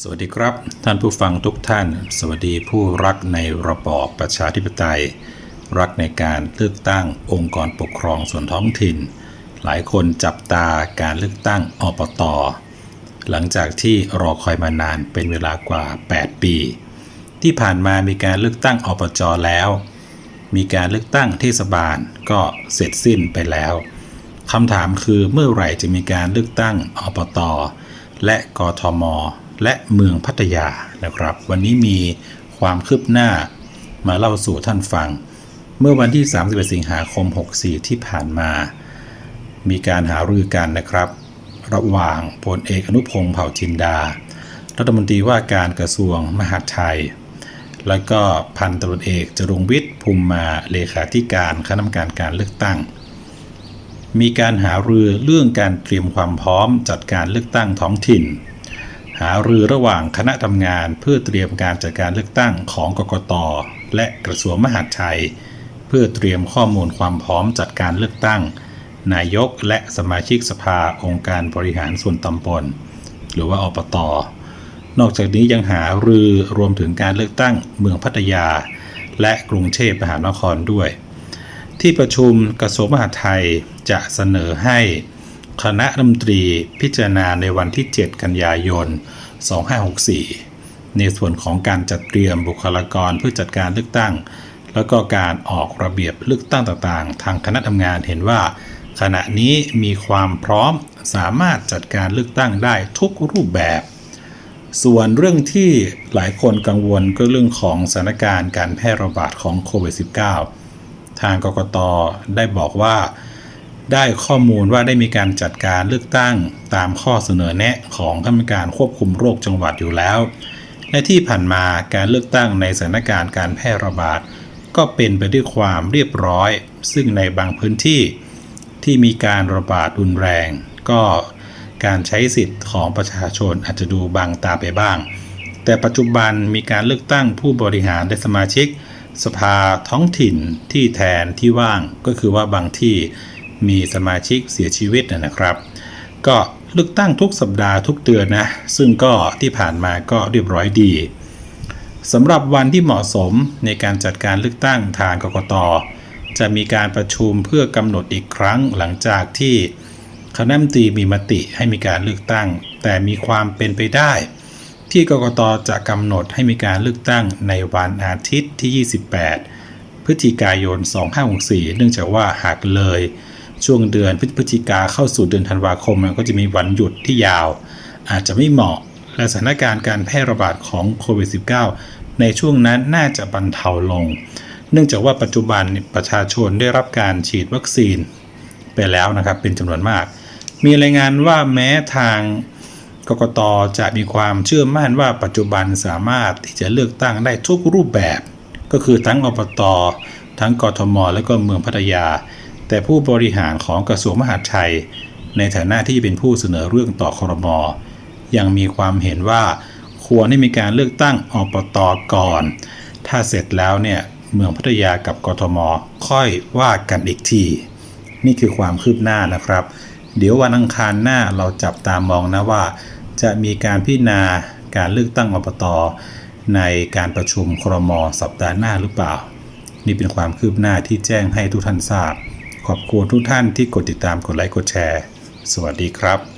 สวัสดีครับ ท่านผู้ฟังทุกท่าน สวัสดีผู้รักในระบอบประชาธิปไตย รักในการเลือกตั้งองค์กรปกครองส่วนท้องถิ่น หลายคนจับตาการเลือกตั้งอบตหลังจากที่รอคอยมานานเป็นเวลากว่า 8 ปี ที่ผ่านมามีการเลือกตั้งอบจแล้ว มีการเลือกตั้งเทศบาลก็เสร็จสิ้นไปแล้วคำถามคือเมื่อไหร่จะมีการเลือกตั้งอบตและกทม และเมืองพัทยานะครับ วันนี้มีความคืบหน้ามาเล่าสู่ท่านฟัง เมื่อวันที่ 31 สิงหาคม 64 ที่ผ่านมา มีการหารือกันนะครับ ระหว่างพลเอกอนุพงศ์เผ่าจินดา รัฐมนตรีว่าการกระทรวงมหาดไทย แล้วก็พันตำรวจเอกจรุงวิทย์ภูมิมาเลขาธิการคณะกรรมการการเลือกตั้ง มีการหารือเรื่องการเตรียมความพร้อมจัดการเลือกตั้งท้องถิ่น หารือระหว่างคณะทำงานเพื่อเตรียมการจัดการเลือกตั้งของกกต และกระทรวงมหาดไทย เพื่อเตรียมข้อมูลความพร้อมจัดการเลือกตั้ง นายกและสมาชิกสภาองค์การบริหารส่วนตำบลหรือว่าอบตนอกจากนี้ยังหารือรวมถึงการเลือกตั้งเมืองพัทยา และกรุงเทพมหานครด้วย ที่ประชุมกระทรวงมหาดไทยจะเสนอให้ คณะรัฐมนตรีพิจารณาในวันที่ 7 กันยายน 2564 ในส่วนของการจัดเตรียมบุคลากรเพื่อจัดการเลือกตั้ง แล้วก็การออกระเบียบเลือกตั้งต่างๆ ทางคณะทำงานเห็นว่า ขณะนี้มีความพร้อมสามารถจัดการเลือกตั้งได้ทุกรูปแบบ ส่วนเรื่องที่หลายคนกังวลก็เรื่องของสถานการณ์การแพร่ระบาดของโควิด -19 ทางกกตได้บอกว่า ได้ข้อมูลว่าได้มีการจัดการเลือกตั้งตามข้อเสนอแนะของคณะกรรมการควบคุมโรคจังหวัดอยู่แล้วและที่ผ่านมาการเลือกตั้งในสถานการณ์การแพร่ระบาด ก็เป็นไปด้วยความเรียบร้อย ซึ่งในบางพื้นที่ที่มีการระบาดรุนแรง ก็การใช้สิทธิ์ของประชาชนอาจจะดูบางตาไปบ้าง แต่ปัจจุบันมีการเลือกตั้งผู้บริหารและสมาชิก สภาท้องถิ่นที่แทนที่ว่างก็คือว่าบางที่ มีสมาชิกเสียชีวิตนะครับ ก็เลือกตั้งทุกสัปดาห์ทุกเดือนนะ ซึ่งก็ที่ผ่านมาก็เรียบร้อยดีสำหรับวันที่เหมาะสมในการจัดการเลือกตั้งทางกกต จะมีการประชุมเพื่อกำหนดอีกครั้งหลังจากที่คณะรัฐมนตรีมีมติให้มีการเลือกตั้ง แต่มีความเป็นไปได้ ที่กกตจะกำหนดให้มีการเลือกตั้งในวันอาทิตย์ที่ 28 พฤศจิกายน 2564 เนื่องจากว่าหากเลย ช่วงเดือนพฤศจิกาเข้าสู่เดือนธันวาคมมันก็จะมีวันหยุดที่ยาว อาจจะไม่เหมาะและสถานการณ์การแพร่ระบาดของโควิด -19 ในช่วงนั้นน่าจะบรรเทาลง เนื่องจากว่าปัจจุบันประชาชนได้รับการฉีดวัคซีนไปแล้วนะครับ เป็นจำนวนมาก มีรายงานว่าแม้ทางกกตจะมีความเชื่อมั่นว่าปัจจุบันสามารถที่จะเลือกตั้งได้ทุกรูปแบบ ก็คือทั้งอบต ทั้งกทม และก็เมืองพัทยา แต่ผู้บริหารของกระทรวงมหาดไทย ในฐานะที่เป็นผู้เสนอเรื่องต่อครม ยังมีความเห็นว่าควรให้มีการเลือกตั้งอบตก่อน ถ้าเสร็จแล้วเนี่ยเมืองพัทยากับกทม ค่อยว่ากันอีกที นี่คือความคืบหน้านะครับ เดี๋ยววันอังคารหน้าเราจับตามองนะว่า จะมีการพิจารณาการเลือกตั้งอบตในการประชุมครม สัปดาห์หน้าหรือเปล่า นี่เป็นความคืบหน้าที่แจ้งให้ทุกท่านทราบ ขอบคุณทุกท่านที่กดติดตามกดไลค์กดแชร์ สวัสดีครับ